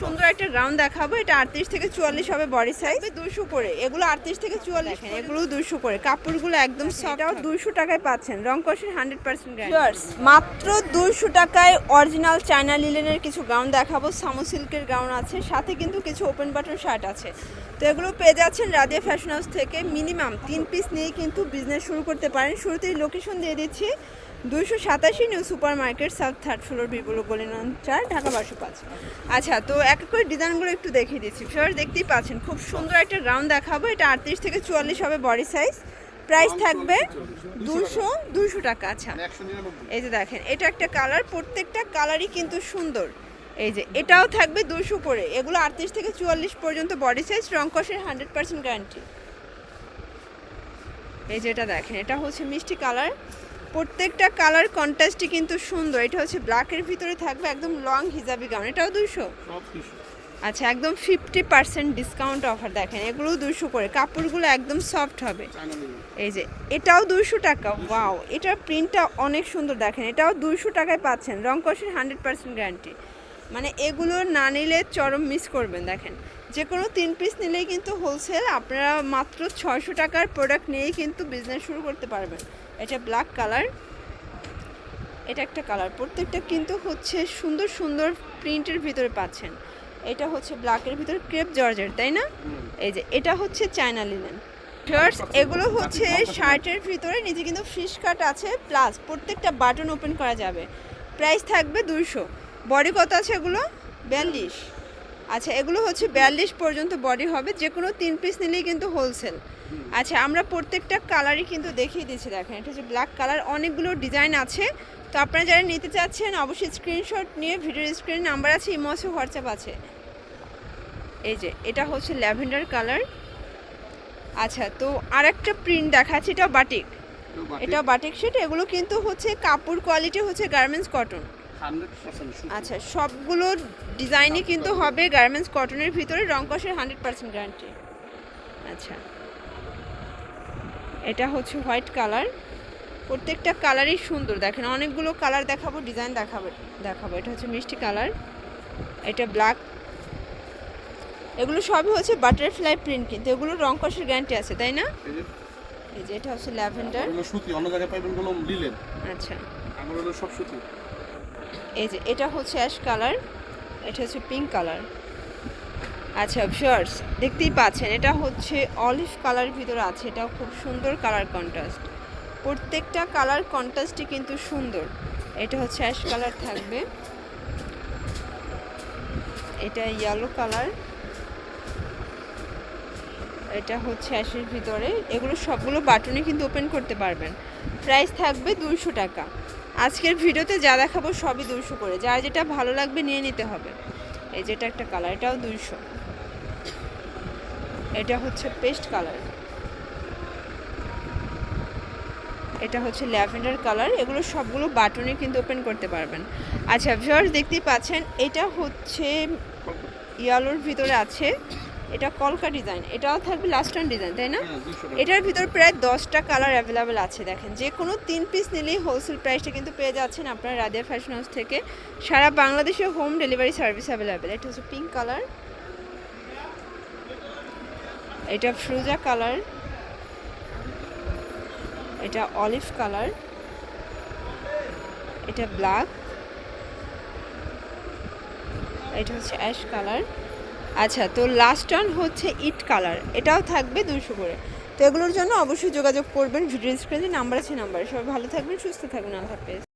সুন্দর একটা গ্রাউন্ড দেখাবো। এটা আটত্রিশ থেকে চুয়াল্লিশ হবে বডি সাইজ দুশো করে। এগুলো আটত্রিশ থেকে চুয়াল্লিশ এগুলো দুশো করে। কাপড়গুলো একদম সফটাও দুশো টাকায় পাচ্ছেন। রং কষের হান্ড্রেড পার্সেন্ট মাত্র দুশো টাকায় অরিজিনাল চায়না লিলেনের কিছু গাউন দেখাবো। সামো সিল্কের গাউন আছে। সাথে কিন্তু কিছু ওপেন বাটন শার্ট আছে। তো এগুলো পেয়ে যাচ্ছেন রাদিয়া ফ্যাশন হাউস থেকে মিনিমাম তিন পিস নিয়ে কিন্তু বিজনেস শুরু করতে পারেন। শুরুতেই লোকেশন দিয়ে দিচ্ছি। দুইশো সাতাশি new super market south third floor Bipul গলিনন চার, ঢাকা বারোশো পাঁচ। আচ্ছা তো এক এক করে ডিজাইনগুলো একটু দেখিয়ে দিচ্ছি। সবাই দেখতেই পাচ্ছেন, খুব সুন্দর একটা গ্রাউন্ড দেখাবো। এটা আটত্রিশ থেকে চুয়াল্লিশ হবে বডি সাইজ প্রাইস থাকবে দুশো দুশো টাকা আচ্ছা। এই যে দেখেন, এটা একটা কালার প্রত্যেকটা কালারই কিন্তু সুন্দর। এই যে, এটাও থাকবে দুশো করে এগুলো আটত্রিশ থেকে চুয়াল্লিশ পর্যন্ত বডি সাইজ রং কষের হান্ড্রেড পার্সেন্ট গ্যারান্টি এই যে এটা দেখেন, এটা হচ্ছে মিষ্টি কালার প্রত্যেকটা কালার কন্ট্রাস্টই কিন্তু সুন্দর। এটা হচ্ছে ব্ল্যাকের ভিতরে থাকবে একদম লং হিজাবি গাউন এটাও দুশো আচ্ছা একদম ফিফটি পার্সেন্ট ডিসকাউন্ট অফার দেখেন। এগুলোও দুশো করে। কাপড়গুলো একদম সফট হবে। এই যে এটাও দুইশো টাকা। ওয়াও এটার প্রিন্টটা অনেক সুন্দর দেখেন। এটাও দুইশো টাকায় পাচ্ছেন। রং কষের হান্ড্রেড পার্সেন্ট গ্যারান্টি মানে এগুলো না নিলে চরম মিস করবেন দেখেন। যে কোনো তিন পিস নিলেই কিন্তু হোলসেল আপনারা মাত্র ছয়শো টাকার প্রোডাক্ট নিয়েই কিন্তু বিজনেস শুরু করতে পারবেন। এটা ব্ল্যাক কালার এটা একটা কালার প্রত্যেকটা কিন্তু হচ্ছে সুন্দর সুন্দর প্রিন্টের ভিতরে পাচ্ছেন। এটা হচ্ছে ব্ল্যাকের ভিতরে ক্রেপ জর্জের তাই না? এই যে এটা হচ্ছে চায়না লিনেন শার্টস এগুলো হচ্ছে শার্টের ভিতরে নিচে কিন্তু ফিশ কাট আছে প্লাস প্রত্যেকটা বাটন ওপেন করা যাবে। প্রাইস থাকবে দুইশো। বডি কত আছে এগুলো? বিয়াল্লিশ। আচ্ছা এগুলো হচ্ছে বিয়াল্লিশ পর্যন্ত বডি হবে যে কোনো তিন পিস নিলেই কিন্তু হোলসেল আচ্ছা আমরা প্রত্যেকটা কালারই কিন্তু দেখিয়ে দিচ্ছি দেখেন। এটা হচ্ছে ব্ল্যাক কালার অনেকগুলো ডিজাইন আছে। তো আপনারা যারা নিতে চাচ্ছেন অবশ্যই স্ক্রিনশট নিয়ে ভিডিওর স্ক্রিন নাম্বার আছে ইমো আছে হোয়াটসঅ্যাপ আছে। এই যে এটা হচ্ছে ল্যাভেন্ডার কালার আচ্ছা তো আর একটা প্রিন্ট দেখাচ্ছি এটা বাটিক এটা বাটিক সেট এগুলো কিন্তু হচ্ছে কাপড় কোয়ালিটি হচ্ছে গার্মেন্টস কটন আচ্ছা সবগুলো ডিজাইনই কিন্তু হবে গার্মেন্টস কটনের ভিতরে রং কষের হান্ড্রেড পার্সেন্ট গ্যারান্টি আচ্ছা। এটা হচ্ছে হোয়াইট কালার। প্রত্যেকটা কালারই সুন্দর। দেখেন অনেকগুলো কালার দেখাবো ডিজাইন দেখাবো দেখাবো। এটা হচ্ছে মিষ্টি কালার। এটা ব্ল্যাক। এগুলো সবই হচ্ছে বাটারফ্লাই প্রিন্ট কিন্তু এগুলো রং কষের গ্যারান্টি আছে তাই না? এই যে। এটা হচ্ছে ল্যাভেন্ডার। ওগুলো সুতি অন্য জায়গায়গুলো লিলেন। আচ্ছা। আমার হলো সব সুতি। এই যে এটা হচ্ছে অ্যাশ কালার। এটা হচ্ছে পিঙ্ক কালার। আচ্ছা ভিউয়ার্স দেখতেই পাচ্ছেন, এটা হচ্ছে অলিভ কালার ভিতরে আছে, এটাও খুব সুন্দর কালার কন্ট্রাস্ট প্রত্যেকটা কালার কন্ট্রাস্টই কিন্তু সুন্দর। এটা হচ্ছে অ্যাশ কালার থাকবে। এটা ইয়েলো কালার এটা হচ্ছে অ্যাশের ভিতরে। এগুলো সবগুলো বাটনে কিন্তু ওপেন করতে পারবেন। প্রাইস থাকবে দুশো টাকা। আজকের ভিডিওতে যা দেখাবো সবই দুশো করে। যার যেটা ভালো লাগবে নিয়ে নিতে হবে। এই যেটা একটা কালার এটাও দুইশো। এটা হচ্ছে পেস্ট কালার এটা হচ্ছে ল্যাভেন্ডার কালার এগুলো সবগুলো বাটনে কিন্তু ওপেন করতে পারবেন। আচ্ছা ভিউয়ার্স দেখতেই পাচ্ছেন, এটা হচ্ছে ইয়ালোর ভিতরে আছে। এটা কলকা ডিজাইন এটাও থাকবে লাস্ট টান ডিজাইন তাই না? হ্যাঁ এটার ভিতর প্রায় দশটা কালার অ্যাভেলেবেল আছে দেখেন। যে কোনো তিন পিস নিলেই হোলসেল প্রাইসটা কিন্তু পেয়ে যাচ্ছেন আপনার রাদিয়া ফ্যাশন হাউস থেকে। সারা বাংলাদেশে হোম ডেলিভারি সার্ভিস অ্যাভেলেবেল এটা হচ্ছে পিঙ্ক কালার এটা ফ্রুজা কালার এটা অলিভ কালার এটা ব্ল্যাক এটা হচ্ছে অ্যাশ কালার আচ্ছা তো লাস্ট টার্ন হচ্ছে ইট কালার এটাও থাকবে দুশো করে। তো এগুলোর জন্য অবশ্যই যোগাযোগ করবেন ভিডিও স্ক্রিনে নাম্বার আছে নাম্বার সবাই ভালো থাকবেন, সুস্থ থাকবেন, আল্লাহ হাফেজ।